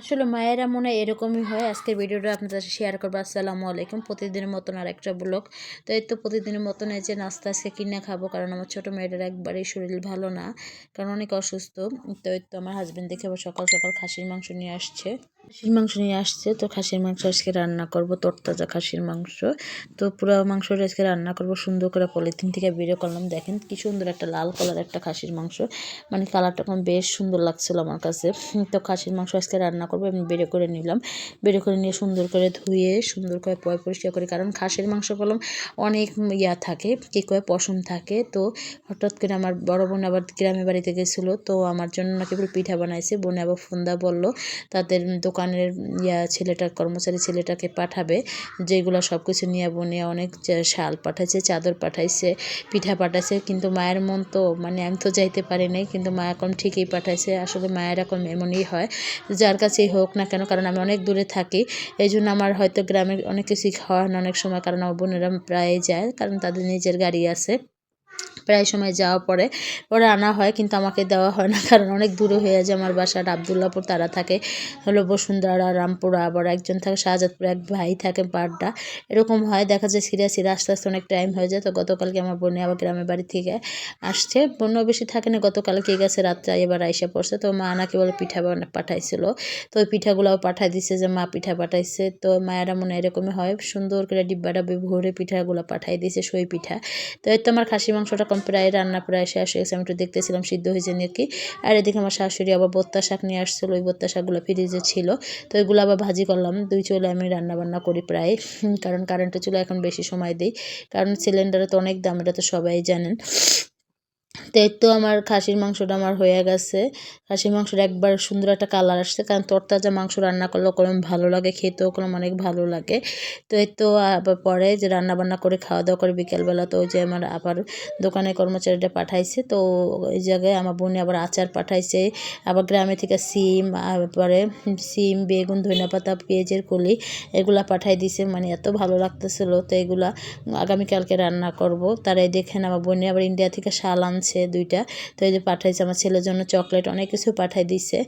আসলে মায়েরা মনে হয় এরকমই হয়। আজকের ভিডিওটা আপনাদের শেয়ার করব। আসসালামু আলাইকুম। প্রতিদিনের মতন আর একটা ব্লগ তো এই তো প্রতিদিনের মতন এই যে নাস্তা আজকে কিনে খাব, কারণ আমার ছোটো মেয়েটার একবারেই শরীর ভালো না, কারণ অনেক অসুস্থ। তো এই তো আমার হাজব্যান্ড দেখে সকাল সকাল খাসির মাংস নিয়ে আসছে। খাসির মাংস নিয়ে আসছে। তো খাসির মাংস আজকে রান্না করব, তরতাজা খাসির মাংস। তো পুরো মাংসটা আজকে রান্না করব, সুন্দর করে পলিথিন থেকে বেরো করলাম। দেখেন কি সুন্দর একটা লাল কালার একটা খাসির মাংস। মানে কালারটা বেশ সুন্দর লাগছিল আমার কাছে। তো খাসির মাংস আজকে রান্না করব আমি বেড়ে করে নিলাম। বেড়ে করে নিয়ে সুন্দর করে ধুয়ে, সুন্দর করে পয় পরিষ্কার করি। কারণ খাসের মাংস কলম অনেক ইয়া থাকে, কী করে পশম থাকে। তো হঠাৎ করে আমার বড় বোন আবার গ্রামের বাড়িতে গেছিল। তো আমার জন্য নাকি পিঠা বানাইছে। বোনে আবার ফোনদা বলল, তাদের দোকানের ইয়া ছেলেটা, কর্মচারী ছেলেটাকে পাঠাবে। যেগুলো সব কিছু নিয়ে বোনে অনেক শাল পাঠাইছে, চাদর পাঠাইছে, পিঠা পাঠাইছে। কিন্তু মায়ের মন তো মানে আমি তো যাইতে পারি নাই। কিন্তু মা এখন ঠিকই পাঠাইছে। আসলে মায়ের এখন এমনই হয়। যার কাছেই হোক না কেন, কারণ আমি অনেক দূরে থাকি এই জন্য আমার হয়তো গ্রামের অনেক কিছুই খাওয়া হয় না অনেক সময়, কারণ আমার বোনেরা প্রায় যায়, কারণ তাদের নিজের গাড়ি আছে। প্রায় সময় যাওয়া পরে পরে আনা হয় কিন্তু আমাকে দেওয়া হয় না, কারণ অনেক দূরে হয়ে যায় আমার বাসাটা আবদুল্লাপুর তারা থাকে, হলো বসুন্ধরা, রামপুরা, আবার একজন থাকে, শাহজাদপুর এক ভাই থাকে পাড্ডা এরকম হয়, দেখা যায় সিরিয়া সিরিয়া আস্তে আস্তে অনেক টাইম হয়ে যায়। তো গতকালকে আমার বোনে আবার গ্রামের বাড়ি থেকে আসছে। বোনও বেশি থাকে না গতকালকে গেছে, রাত্রে এবার আইসা পড়ছে। তো মা নাকি বলে পিঠা পাঠাইছিল। তো ওই পিঠাগুলোও পাঠাই দিছে যে মা পিঠা পাঠাইছে। তো মায়েরা মনে এরকমই হয়, সুন্দর করে ডিব্বা ডাব্বি ভরে পিঠাগুলো পাঠাই দিয়েছে সই পিঠা। তো এই তো আমার খাসি মাংসটা কম প্রায় রান্না প্রায় শেষ হয়ে গেছে আমি একটু দেখতেছিলাম, সিদ্ধ হয়েছে নাকি? আর এদিকে আমার শাশুড়ি আবার বত্তা শাক নিয়ে আসছিল, ওই বত্তা শাকগুলো ফ্রিজে ছিল। তো ওইগুলো আবার ভাজি করলাম, দুই চলে আমি রান্না বান্না করি প্রায়, কারণ কারেন্টের চুলে এখন বেশি সময় দিই। কারণ সিলিন্ডারে তো অনেক দাম, এটা তো সবাই জানেন। তো এই তো আমার খাসির মাংসটা আমার হয়ে গেছে। খাসির মাংসটা একবার সুন্দর একটা কালার আসছে কারণ তরতাজা মাংস রান্না করলেও কোনো ভালো লাগে, খেতেও কোনো অনেক ভালো লাগে। তো এই তো আবার পরে যে রান্না বান্না করে খাওয়া দাওয়া করে বিকেলবেলা তো ওই যে আমার আবার দোকানের কর্মচারীটা পাঠাইছে, তো ওই জায়গায় আমার বোনে আবার আচার পাঠাইছে। আবার গ্রামে থেকে সিম পরে সিম, বেগুন ধনিয়া পাতা পেঁয়াজের কলি এগুলা পাঠাই দিছে। মানে এত ভালো লাগতেছিল তো এগুলা আগামীকালকে রান্না করব। তারাই দেখেন আমার বোনে আবার ইন্ডিয়া থেকে শাল আনছে দুইটা। তো এই যে পাঠাইছে আমার ছেলের জন্য চকলেট, অনেক কিছু পাঠাই দিছে।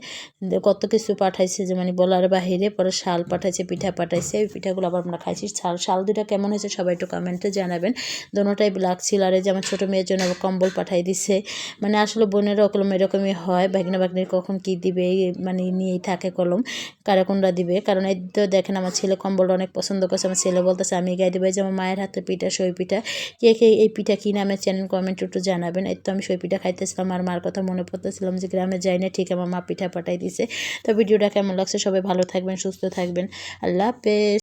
কত কিছু পাঠাইছে যে মানে বলার বাহিরে, পরে শাল পাঠাইছে, পিঠা পাঠাইছে। এই পিঠাগুলো আবার আমরা খাইছি। শাল শাল দুইটা কেমন হয়েছে সবাই একটু কমেন্টে জানাবেন। দোনোটাই ব্ল্যাক ছিল আর এই যে আমার ছোটো মেয়ের জন্য কম্বল পাঠাই দিছে। মানে আসলে বোনেরা কলম এরকমই হয়, ভাগনা ভাগ্নির কখন কি দিবে মানে নিয়েই থাকে কলম। কারা কোনটা দিবে? কারণ এই তো দেখেন আমার ছেলে কম্বলটা অনেক পছন্দ করছে। আমার ছেলে বলতেছে, আমি গাই দেবো। যে আমার মায়ের হাতে পিঠা, সই পিঠা। কে কে এই পিঠা কী নামে চ্যানেল কমেন্ট একটু জানাবেন। এই তো আমি সই পিঠা খাইতেছিলাম। আর মার কথা মনে পড়তেছিলাম যে গ্রামে যাই না ঠিক আমার মা পিঠা পাঠাই দিছে। তো ভিডিওটা কেমন লাগছে? সবাই ভালো থাকবেন, সুস্থ থাকবেন। আল্লাহ হাফেজ।